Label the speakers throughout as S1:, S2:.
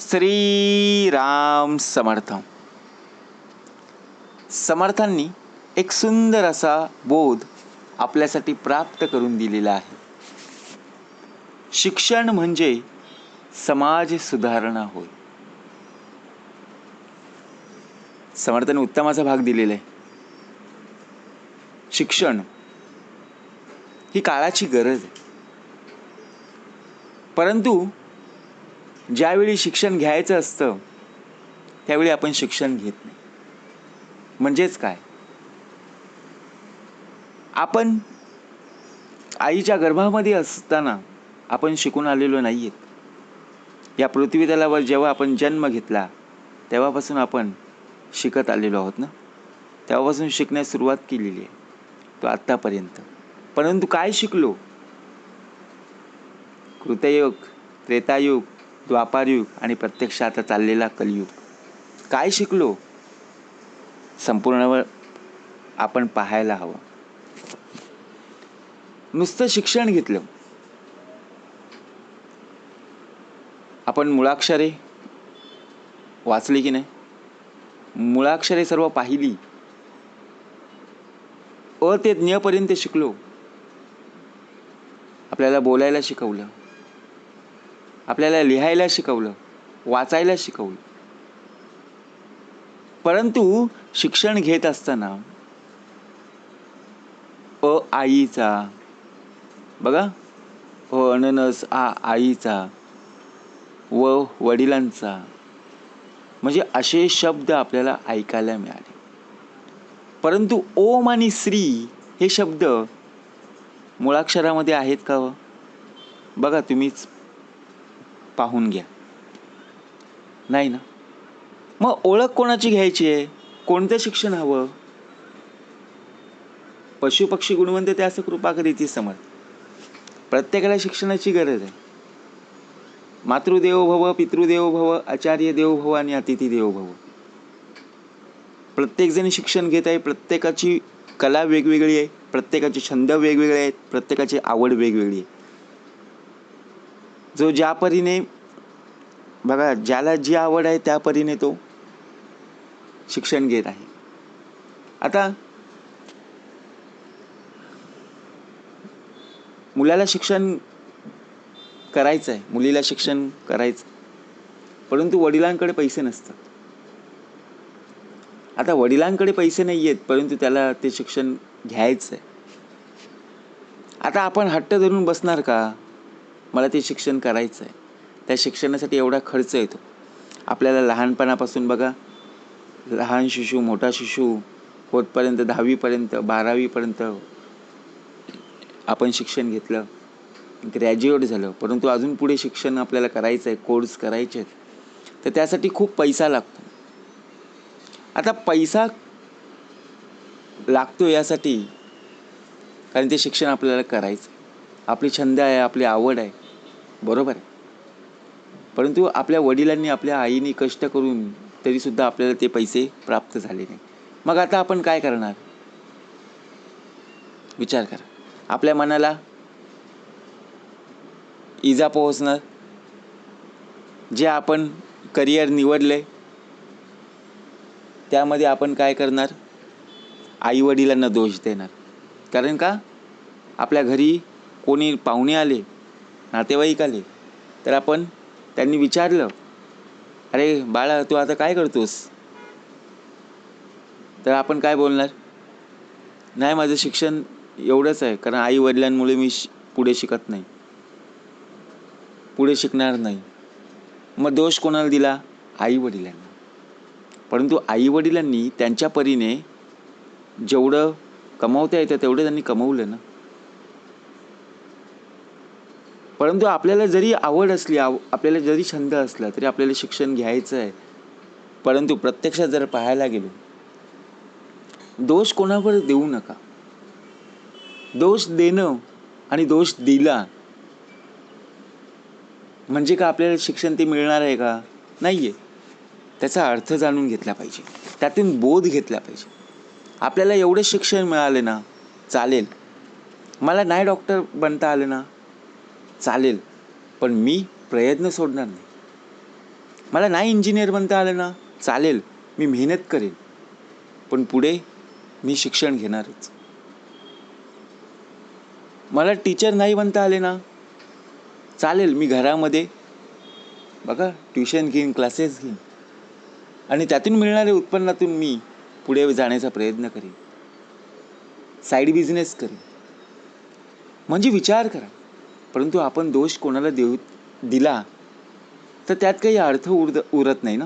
S1: श्रीराम समर्थ. समर्थांनी एक सुंदर असा बोध आपल्यासाठी प्राप्त करून दिलेला आहे. शिक्षण म्हणजे समाज सुधारणा होय. समर्थाने उत्तमाचा भाग दिलेला आहे. शिक्षण ही काळाची गरज आहे. परंतु ज्यावेळी शिक्षण घ्यायचं असतं त्यावेळी आपण शिक्षण घेत नाही. म्हणजेच काय? आपण आईच्या गर्भामध्ये असताना आपण शिकून आलेलो नाही आहेत या पृथ्वीतलावर जेव्हा आपण जन्म घेतला तेव्हापासून आपण शिकत आलेलो आहोत ना? तेव्हापासून शिकण्यास सुरुवात केलेली आहे. तो आत्तापर्यंत. परंतु काय शिकलो? कृतयुग त्रेतायुग द्वापारयुग आणि प्रत्यक्ष आता चाललेला कलियुग. काय शिकलो? संपूर्ण आपण पाहायला हवं. नुसतं शिक्षण घेतलं. आपण मुळाक्षरे वाचली की नाही? मुळाक्षरे सर्व पाहिली. अ ते ज्ञपर्यंत शिकलो. आपल्याला बोलायला शिकवलं. आपल्याला लिहायला शिकवलं वाचायला शिकवलं. परंतु शिक्षण घेत असताना अ आईचा बघा अ अननस आ आईचा व वडिलांचा म्हणजे असे शब्द आपल्याला ऐकायला मिळाले. परंतु ओम आणि श्री हे शब्द मुळाक्षरामध्ये आहेत का हो? बघा तुम्हीच पाहून घ्या. नाही ना? मग ओळख कोणाची घ्यायची आहे? कोणतं शिक्षण हवं? पशुपक्षी गुणवंत ते असं कृपा करीत समज. प्रत्येकाला शिक्षणाची गरज आहे. मातृदेवो भव पितृदेवो भव आचार्य देव भव आणि अतिथी देवो भव. प्रत्येकजण शिक्षण घेत आहे. प्रत्येकाची कला वेगवेगळी आहे. प्रत्येकाचे छंद वेगवेगळे आहेत. प्रत्येकाची आवड वेगवेगळी आहे. जो ज्या परीने बघा ज्याला जी आवड आहे त्या परीने तो शिक्षण घेत आहे. आता मुलाला शिक्षण करायचं आहे मुलीला शिक्षण करायचं परंतु वडिलांकडे पैसे नसतात. आता वडिलांकडे पैसे नाही आहेत परंतु त्याला ते शिक्षण घ्यायचं आहे आता आपण हट्ट धरून बसणार का? मला ते शिक्षण करायचं आहे त्या शिक्षणासाठी एवढा खर्च येतो. आपल्याला लहानपणापासून बघा लहान शिशू मोठा शिशू होतपर्यंत दहावीपर्यंत बारावीपर्यंत आपण शिक्षण घेतलं. ग्रॅज्युएट झालं. परंतु अजून पुढे शिक्षण आपल्याला करायचं आहे कोर्स करायचे आहेत तर त्यासाठी खूप पैसा लागतो. आता पैसा लागतो यासाठी कारण ते शिक्षण आपल्याला करायचं आपली छंद आहे आपली आवड आहे. बरोबर आहे. परंतु आपल्या वडिलांनी आपल्या आईने कष्ट करून तरीसुद्धा आपल्याला ते पैसे प्राप्त झाले नाही. मग आता आपण काय करणार? विचार करा. आपल्या मनाला इजा पोहोचणार. जे आपण करिअर निवडले त्यामध्ये आपण काय करणार? आई वडिलांना दोष देणार. कारण का? आपल्या घरी कोणी पाहुणे आले नातेवाईक आले तर आपण त्यांनी विचारलं अरे बाळा तू आता काय करतोस? तर आपण काय बोलणार? नाही माझं शिक्षण एवढंच आहे कारण आई वडिलांमुळे मी शि पुढे शिकत नाही. पुढे शिकणार नाही. मग दोष कोणाला दिला? आई वडिलांना परंतु आई वडिलांनी त्यांच्या परीने जेवढं कमवता येतं तेवढं त्यांनी कमवलं ना. परंतु आपल्याला जरी आवड असली आव आपल्याला जरी छंद असला तरी आपल्याला शिक्षण घ्यायचं आहे. परंतु प्रत्यक्षात जर पाहायला गेलो दोष कोणावर देऊ नका. दोष देणं आणि दोष दिला म्हणजे का आपल्याला शिक्षण ते मिळणार आहे का? नाही आहे त्याचा अर्थ जाणून घेतला पाहिजे. त्यातून बोध घेतला पाहिजे. आपल्याला एवढं शिक्षण मिळाले ना चालेल. मला नाही डॉक्टर बनता आलं ना? चालेल. पण मी प्रयत्न सोडणार नाही. मला नाही इंजिनियर बनता आलं ना चालेल मी मेहनत करेन. पण पुढे मी शिक्षण घेणारच. मला टीचर नाही बनता आले ना चालेल मी घरामध्ये बघा ट्युशन घेईन क्लासेस घेईन. आणि त्यातून मिळणाऱ्या उत्पन्नातून मी पुढे जाण्याचा प्रयत्न करेन. साईड बिझनेस करेन. म्हणजे विचार करा. परंतु आपण दोष कोणाला देऊ दिला तर त्यात काही अर्थ उरत उरत नाही ना?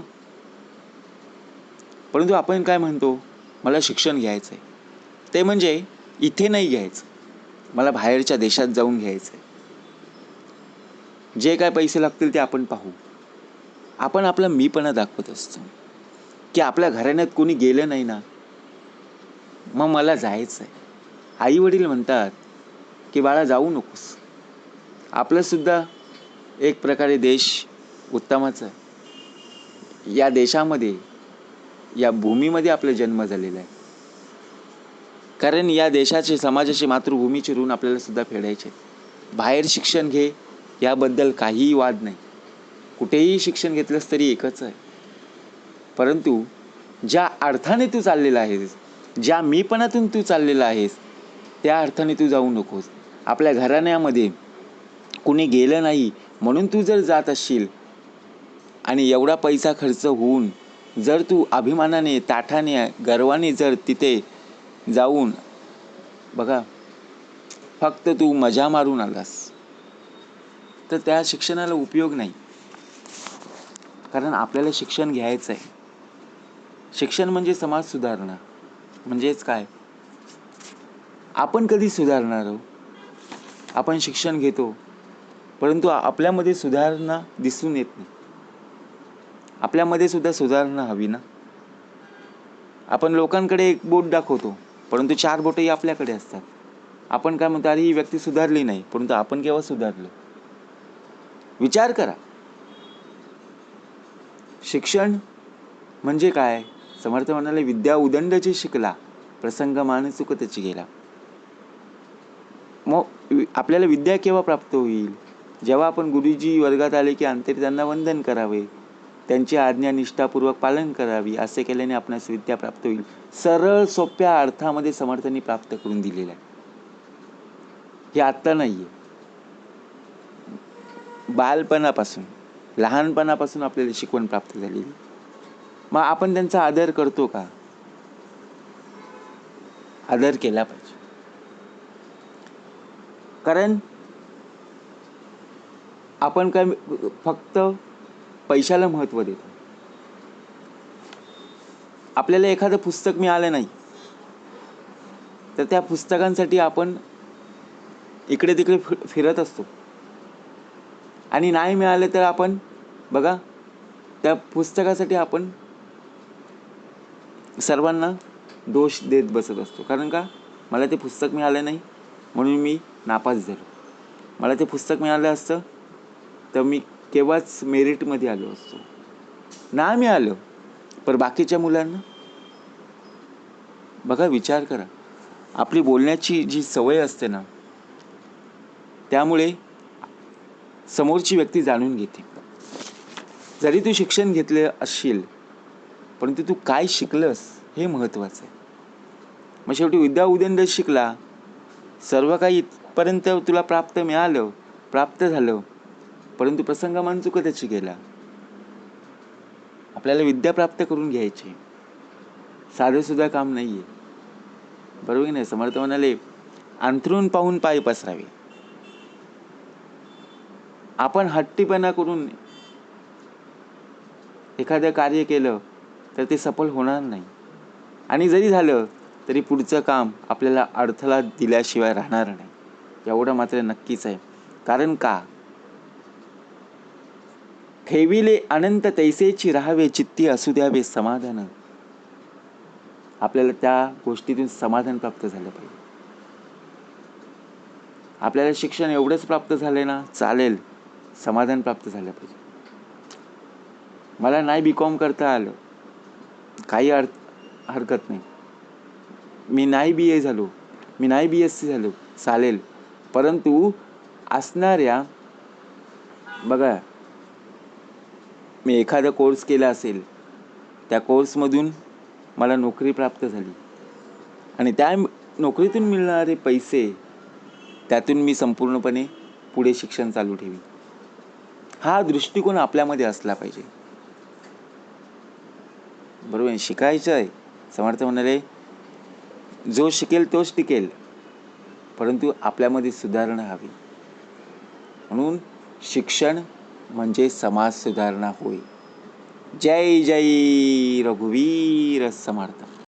S1: परंतु आपण काय म्हणतो? मला शिक्षण घ्यायचं आहे ते म्हणजे इथे नाही घ्यायचं. मला बाहेरच्या देशात जाऊन घ्यायचं आहे जे काय पैसे लागतील ते आपण पाहू. आपण आपला मीपणा दाखवत असतो. की आपल्या घराण्यात कोणी गेलं नाही ना? मग मला जायचं आहे आई वडील म्हणतात की बाळा जाऊ नकोस. आपलंसुद्धा एक प्रकारे देश उत्तमच आहे. या देशामध्ये या भूमीमध्ये आपला जन्म झालेला आहे. कारण या देशाचे समाजाची मातृभूमीचे ऋण आपल्याला सुद्धा फेडायचे बाहेर शिक्षण घे याबद्दल काहीही वाद नाही. कुठेही शिक्षण घेतलंस तरी एकच आहे. परंतु ज्या अर्थाने तू चाललेला आहेस ज्या मीपणातून तू चाललेला आहेस त्या अर्थाने तू जाऊ नकोस. आपल्या घराण्यामध्ये कुणी गेलं नाही म्हणून तू जर जात असशील. आणि एवढा पैसा खर्च होऊन जर तू अभिमानाने ताठाने गर्वाने जर तिथे जाऊन बघा फक्त तू मजा मारून आलास तर त्या शिक्षणाला उपयोग नाही. कारण आपल्याला शिक्षण घ्यायचं आहे. शिक्षण म्हणजे समाज सुधारणा. म्हणजेच काय? आपण कधी सुधारणार आहोत? आपण शिक्षण घेतो परंतु आपल्यामध्ये सुधारणा दिसून येत नाही. आपल्यामध्ये सुद्धा सुधारणा हवी ना? आपण लोकांकडे एक बोट दाखवतो परंतु चार बोटही आपल्याकडे असतात. आपण काय म्हणतो अरे ही व्यक्ती सुधारली नाही परंतु आपण केव्हा सुधारलो? विचार करा. शिक्षण म्हणजे काय? समर्थ म्हणाले विद्या उदंडची शिकला प्रसंग मानसुकतची गेला. मग वि- आपल्याला विद्या केव्हा प्राप्त होईल? जेव्हा आपण गुरुजी वर्गात आले की अंतरी त्यांना वंदन करावे त्यांची आज्ञा निष्ठापूर्वक पालन करावी असे केल्याने आपणास विद्या प्राप्त होईल. सरळ सोप्या अर्थामध्ये समर्थांनी प्राप्त करून दिलेलं आहे. हे आत्ता नाही आहे बालपणापासून लहानपणापासून आपल्याला शिकवण प्राप्त झालेली मग आपण त्यांचा आदर करतो का? आदर केला पाहिजे. कारण आपण काय फक्त पैशाला महत्त्व देतो. आपल्याला एखादं पुस्तक मिळालं नाही तर त्या पुस्तकांसाठी आपण इकडे तिकडे फि- फिरत असतो. आणि नाही मिळालं तर आपण बघा त्या पुस्तकासाठी आपण सर्वांना दोष देत बसत असतो. कारण का? मला ते पुस्तक मिळालं नाही म्हणून मी नापास झालो. मला ते पुस्तक मिळालं असतं तर मी केव्हाच मेरिटमध्ये आलो असतो. ना मिळालं पण बाकीच्या मुलांना? बघा विचार करा. आपली बोलण्याची जी सवय असते ना त्यामुळे समोरची व्यक्ती जाणून घेते. जरी तू शिक्षण घेतले असशील परंतु तू काय शिकलंस हे महत्त्वाचं आहे. मग शेवटी विद्या उदंड शिकला सर्व काही इथपर्यंत तुला प्राप्त मिळालं प्राप्त झालं परंतु प्रसंग मानचुक त्याची गेला. आपल्याला विद्या प्राप्त करून घ्यायची. साधं सुद्धा काम नाही आहे बरोबर की नाही? समर्थ म्हणाले अंथरून पाहून पाय पसरावे. आपण हट्टीपणा करून एखादं कार्य केलं तर ते सफल होणार नाही. आणि जरी झालं तरी पुढचं काम आपल्याला अडथळा दिल्याशिवाय राहणार नाही. एवढं मात्र नक्कीच आहे. कारण का? ठेविले अनंत तैसेची राहावे चित्ती असू द्यावे समाधान. आपल्याला त्या गोष्टीतून समाधान प्राप्त झालं पाहिजे. आपल्याला शिक्षण एवढंच प्राप्त झाले ना चालेल समाधान प्राप्त झालं पाहिजे. मला नाही बी कॉम करता आलं. काही अर्थ हरकत नाही. मी नाही बी ए झालो. मी नाही बी एस सी झालो. चालेल. परंतु असणाऱ्या बघा मी एखादा कोर्स केला असेल त्या कोर्समधून मला नोकरी प्राप्त झाली. आणि त्या नोकरीतून मिळणारे पैसे त्यातून मी संपूर्णपणे पुढे शिक्षण चालू ठेवी हा दृष्टिकोन आपल्यामध्ये असला पाहिजे. बरोबर आहे शिकायचं आहे. समर्थ म्हणाले जो शिकेल तोच टिकेल परंतु आपल्यामध्ये सुधारणा हवी. म्हणून शिक्षण म्हणजे समाज सुधारणा होय. जय जय रघुवीर समर्थ.